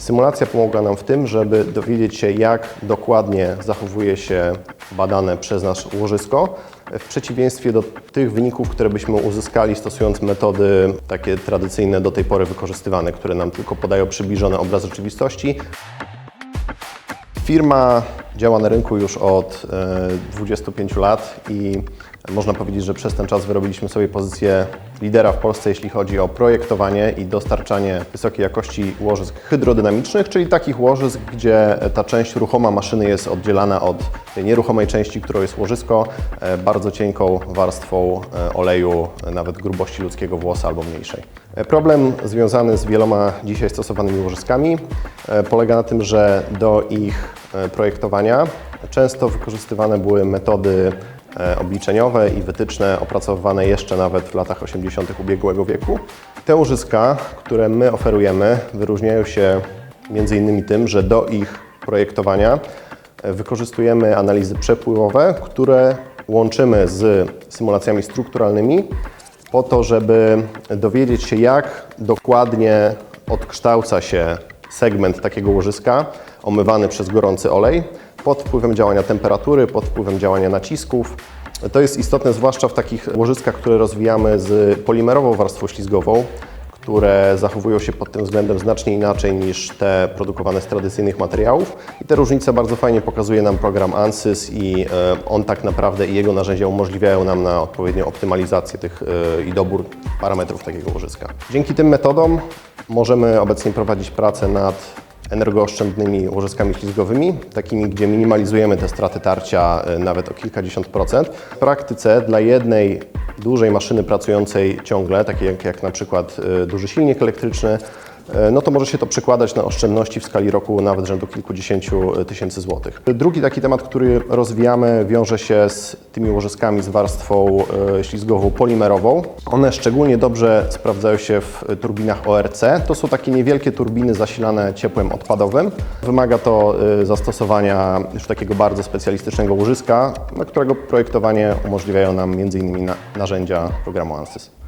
Symulacja pomogła nam w tym, żeby dowiedzieć się, jak dokładnie zachowuje się badane przez nas łożysko, w przeciwieństwie do tych wyników, które byśmy uzyskali stosując metody takie tradycyjne do tej pory wykorzystywane, które nam tylko podają przybliżony obraz rzeczywistości. Firma działa na rynku już od e, 25 lat i można powiedzieć, że przez ten czas wyrobiliśmy sobie pozycję lidera w Polsce, jeśli chodzi o projektowanie i dostarczanie wysokiej jakości łożysk hydrodynamicznych, czyli takich łożysk, gdzie ta część ruchoma maszyny jest oddzielana od tej nieruchomej części, którą jest łożysko, e, bardzo cienką warstwą e, oleju, e, nawet grubości ludzkiego włosa albo mniejszej. Problem związany z wieloma dzisiaj stosowanymi łożyskami polega na tym, że do ich projektowania często wykorzystywane były metody obliczeniowe i wytyczne opracowywane jeszcze nawet w latach 80. ubiegłego wieku. Te łożyska, które my oferujemy, wyróżniają się między innymi tym, że do ich projektowania e, wykorzystujemy analizy przepływowe, które łączymy z symulacjami strukturalnymi po to, żeby dowiedzieć się, jak dokładnie odkształca się segment takiego łożyska omywany przez gorący olej pod wpływem działania temperatury, pod wpływem działania nacisków. To jest istotne zwłaszcza w takich łożyskach, które rozwijamy z polimerową warstwą ślizgową, które zachowują się pod tym względem znacznie inaczej niż te produkowane z tradycyjnych materiałów. I te różnice bardzo fajnie pokazuje nam program ANSYS i e, on tak naprawdę i jego narzędzia umożliwiają nam na odpowiednią optymalizację tych e, i dobór parametrów takiego łożyska. Dzięki tym metodom możemy obecnie prowadzić pracę nad energooszczędnymi łożyskami ślizgowymi, takimi, gdzie minimalizujemy te straty tarcia e, nawet o kilkadziesiąt procent. W praktyce dla jednej dużej maszyny pracującej ciągle, takiej jak, jak na przykład e, duży silnik elektryczny, no to może się to przekładać na oszczędności w skali roku nawet rzędu kilkudziesięciu e, tysięcy złotych. Drugi taki temat, który rozwijamy, wiąże się z tymi łożyskami z warstwą e, ślizgową polimerową. One szczególnie dobrze sprawdzają się w turbinach ORC. To są takie niewielkie turbiny zasilane ciepłem odpadowym. Wymaga to e, zastosowania już takiego bardzo specjalistycznego łożyska, na którego projektowanie umożliwiają nam m.in. na- narzędzia programu ANSYS.